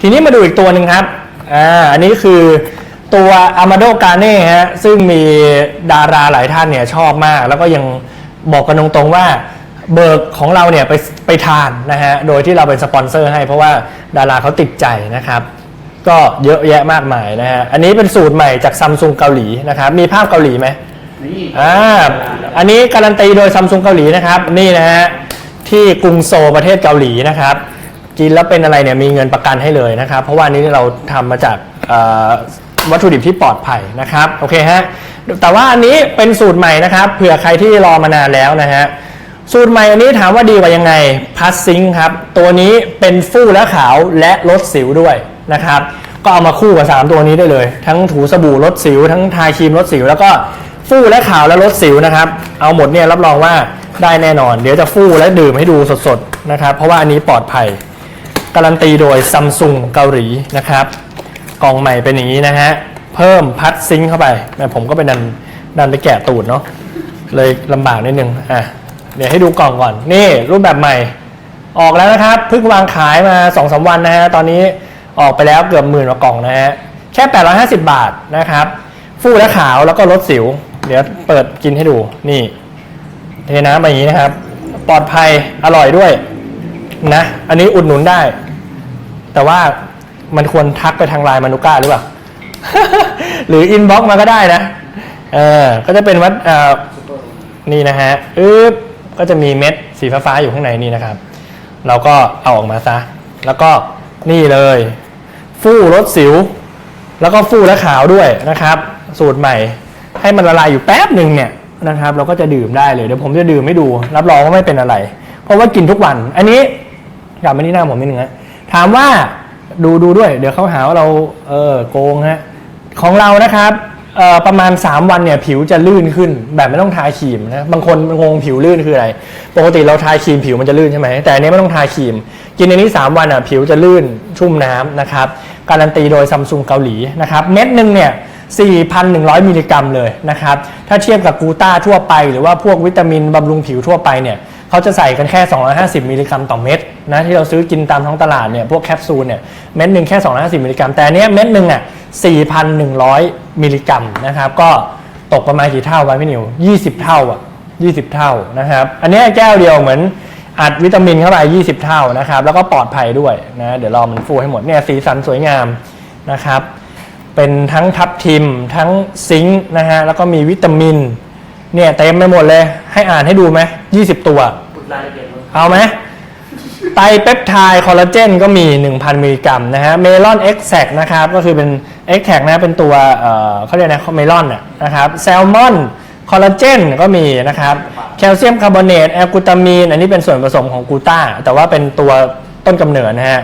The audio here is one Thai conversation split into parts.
ทีนี้มาดูอีกตัวหนึ่งครับ อ่า อันนี้คือตัว Amado g a r n e ฮะ ซึ่งมีดาราหลายท่านเนี่ยชอบมาก แล้วก็ยังบอกกันตรงๆว่าเบิร์กของเราเนี่ยไปไปทานนะฮะ โดยที่เราเป็นสปอนเซอร์ให้เพราะว่าดาราเขาติดใจนะครับ ก็เยอะแยะมากมายนะฮะ อันนี้เป็นสูตรใหม่จากซัมซุงเกาหลีนะครับ มีภาพเกาหลีไหมนี่อ่า อันนี้การันตีโดยซัมซุงเกาหลีนะครับ นี่นะฮะ ที่กรุงโซลประเทศเกาหลีนะครับ กินแล้วเป็นอะไรเนี่ยมีเงินประกันให้เลยนะครับ เพราะว่านี้เราทำมาจากวัตถุดิบที่ปลอดภัยนะครับโอเคฮะแต่ว่าอันนี้เป็นสูตรใหม่นะครับเผื่อใครที่รอมานานแล้วนะฮะสูตรใหม่อันนี้ถามว่าดีกว่ายังไงพัสซิงครับตัวนี้เป็นฟู่และขาวและลดสิวด้วยนะครับก็เอามาคู่กับ 3 ตัวนี้ได้เลย ทั้งถูสบู่ลดสิว ทั้งทาครีมลดสิว แล้วก็ฟู่และขาวและลดสิวนะครับ เอาหมดเนี่ยรับรองว่าได้แน่นอน เดี๋ยวจะฟู่และดื่มให้ดูสดๆนะครับ เพราะว่าอันนี้ปลอดภัย การันตีโดยซัมซุงเกาหลีนะครับกล่องใหม่เป็นอย่างนี้นะฮะ เพิ่มพัดซิงเข้าไปแม่ผมก็เป็นดันดันไปแกะตูดเนาะเลยลำบากนิดนึงอะเดี๋ยวให้ดูกล่องก่อน นี่รูปแบบใหม่ ออกแล้วนะครับเพิ่งวางขายมา2อสวันนะฮะ ตอนนี้ออกไปแล้วเกือบหมื่นกว่ากล่องนะฮะ แค่ 850 บาทนะครับ ฟูและขาวแล้วก็ลดสิว เดี๋ยวเปิดกินให้ดูนี่เทน้ำมาอย่างนี้นะครับ ปลอดภัยอร่อยด้วย นะ อันนี้อุดหนุนได้ แต่ว่ามันควรทักไปทางไลน์มานุก้าหรือเปล่า หรืออินบ็อกมาก็ได้นะ เออ ก็จะเป็นวัดอ่อนี่นะฮะอึ๊บก็จะมีเม็ดสีฟ้าๆอยู่ข้างในนี่นะครับ เราก็เอาออกมาซะ แล้วก็นี่เลย ฟู่ลดสิว แล้วก็ฟู่และขาวด้วยนะครับ สูตรใหม่ ให้มันละลายอยู่แป๊บหนึ่งเนี่ยนะครับ เราก็จะดื่มได้เลย เดี๋ยวผมจะดื่มให้ดู รับรองว่าไม่เป็นอะไร เพราะว่ากินทุกวัน อันนี้ กลับมาที่หน้าผมนิดนึงนะถามว่าดูดูด้วย เดี๋ยวเขาหาว่าเราเออโกงฮะของเรานะครับเออประมาณ 3 วันเนี่ยผิวจะลื่นขึ้น แบบไม่ต้องทาครีมนะบางคนงงผิวลื่นคืออะไร ปกติเราทาครีมผิวมันจะลื่นใช่ไหมแต่อันนี้ไม่ต้องทาครีม กินในนี้ 3 วันอะผิวจะลื่นชุ่มน้ำนะครับการันตีโดยซัมซุงเกาหลีนะครับเม็ดหนึ่งเนี่ย4,100 มิลลิกรัมเลยนะครับถ้าเทียบกับกูต้าทั่วไป หรือว่าพวกวิตามินบำรุงผิวทั่วไปเนี่ยเขาจะใส่กันแค่ 250 มิลลิกรัมต่อเม็ด นะที่เราซื้อกินตามท้องตลาดเนี่ยพวกแคปซูลเนี่ยเม็ดหนึ่งแค่ 250 มิลลิกรัม แต่อันเนี้ยเม็ดหนึ่งอะ4,100 มิลลิกรัมนะครับก็ตกประมาณกี่เท่าไว้พี่นิว 20 เท่าอะ 20 เท่านะครับ อันเนี้ยแก้วเดียวเหมือนอัดวิตามินเข้าไป 20 เท่านะครับ แล้วก็ปลอดภัยด้วยนะเดี๋ยวรอมันฟูให้หมดเนี่ยสีสันสวยงามนะครับ เป็นทั้งทับทิมทั้งซิงค์นะฮะแล้วก็มีวิตามินเนี่ยเต็มไปหมดเลยให้อ่านให้ดูไหม20 ตัวพูดรายละเอียดเลยเอาไหม ไตเปปไทด์คอลลาเจนก็มี 1,000 มิลลิกรัมนะฮะเมลอนเอ็กแซกนะครับก็คือเป็นเอ็กแทกนะเป็นตัวเขาเรียกนะเมลอนน่ะนะครับแซลมอนคอลลาเจนก็มีนะครับแคลเซียมคาร์บอเนตแอลกูตามีนอันนี้เป็นส่วนผสมของกูต้า แต่ว่าเป็นตัวต้นกำเนิดนะฮะ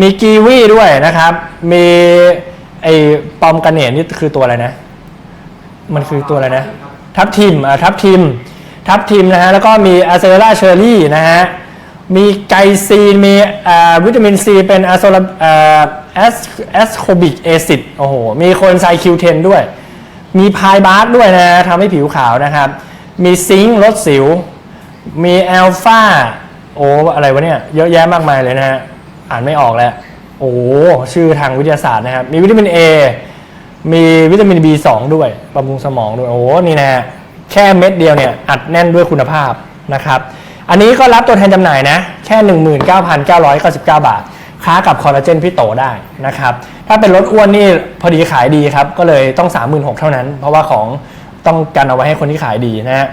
มีกีวีด้วยนะครับ มีไอปอมกาเนตนี่คือตัวอะไรนะ มันคือตัวอะไรนะ ทับทิมอ่าทับทิม ทับทิมนะฮะแล้วก็มีอะเซราเชอร์รี่นะฮะ มีไกซีน มีวิตามินซีเป็นอะโซลาอ่าแอสโคบิกแอซิดโอ้โห มีโคนไซคิวเทนด้วย มีพายบาร์ด้วยนะฮะทำให้ผิวขาวนะครับ มีซิงค์ลดสิว มีอัลฟาโอ้อะไรวะเนี่ย เยอะแยะมากมายเลยนะฮะ อ่านไม่ออกแล้ว โอ้โหชื่อทางวิทยาศาสตร์นะครับ มีวิตามิน A มีวิตามิน B2 ด้วยบำรุงสมองด้วย โอ้โหนี่นะแค่เม็ดเดียวเนี่ย อัดแน่นด้วยคุณภาพนะครับ อันนี้ก็รับตัวแทนจำหน่ายนะ แค่ 19,999 บาท ค้ากับคอลลาเจนพี่โตได้นะครับ ถ้าเป็นรถอ้วนนี่พอดีขายดีครับ ก็เลยต้อง 36,000เท่านั้น เพราะว่าของต้องกันเอาไว้ให้คนที่ขายดีนะฮะ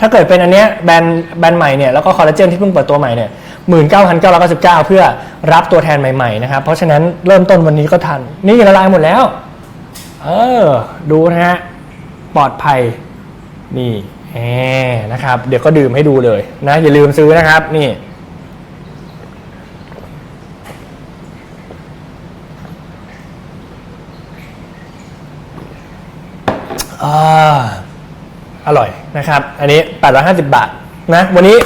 ถ้าเกิดเป็นอันเนี้ยแบรนด์แบรนด์ใหม่เนี่ยแล้วก็คอลลาเจนที่เพิ่งเปิดตัวใหม่เนี่ยหมื่นเก้าพันเก้าร้อยเก้าสิบเก้าเพื่อรับตัวแทนใหม่ๆนะครับ เพราะฉะนั้นเริ่มต้นวันนี้ก็ทัน นี่ละลายหมดแล้ว เออ ดูนะฮะ ปลอดภัย นี่ นะครับ เดี๋ยวก็ดื่มให้ดูเลยนะ อย่าลืมซื้อนะครับ นี่อ่าอร่อยนะครับ อันนี้ 850 บาทนะ วันนี้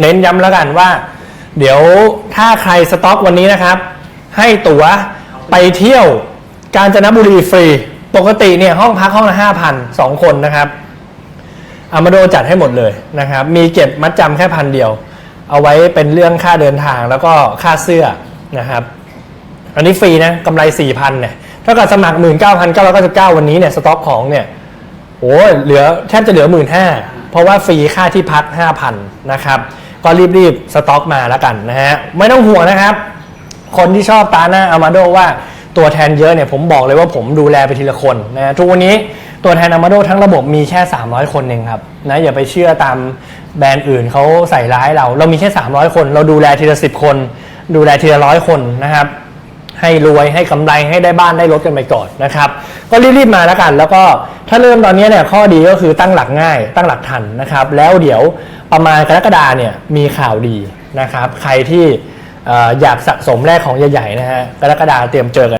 เน้นย้ำแล้วกันว่า เดี๋ยวถ้าใครสต็อกวันนี้นะครับ ให้ตั๋วไปเที่ยวกาญจนบุรีฟรี ปกติเนี่ยห้องพักห้องละ5,000สองคนนะครับ อามาโดจัดให้หมดเลยนะครับ มีเก็บมัดจำแค่พันเดียว เอาไว้เป็นเรื่องค่าเดินทางแล้วก็ค่าเสื้อนะครับ อันนี้ฟรีนะกำไร 4,000เนี่ยเท่ากับสมัคร 19,999 วันนี้เนี่ยสต็อกของเนี่ยโอ้เหลือแทบจะเหลือ 15,000 เพราะว่าฟรีค่าที่พัก 5,000 นะครับ ก็รีบๆ สต็อกมาแล้วกันนะฮะ ไม่ต้องห่วงนะครับ คนที่ชอบตาหน้าอามาโดว่าตัวแทนเยอะเนี่ยผมบอกเลยว่าผมดูแลไปทีละคนนะทุกวันนี้ ตัวแทนอามาโดทั้งระบบมีแค่ 300 คนเองครับนะอย่าไปเชื่อตามแบรนด์อื่นเขาใส่ร้ายเรา เรามีแค่ 300 คน เราดูแลทีละ10คน ดูแลทีละร้อยคนนะครับ ให้รวยให้กำไรให้ได้บ้านได้รถกันไปก่อนนะครับ ก็รีบๆมาแล้วกัน แล้วก็ถ้าเริ่มตอนนี้เนี่ยข้อดีก็คือตั้งหลักง่าย ตั้งหลักทันนะครับ แล้วเดี๋ยวประมาณกรกฎาเนี่ยมีข่าวดีนะครับ ใครที่เอ่ออยากสะสมแรกของใหญ่ๆนะฮะกรกฎาเตรียมเจอกัน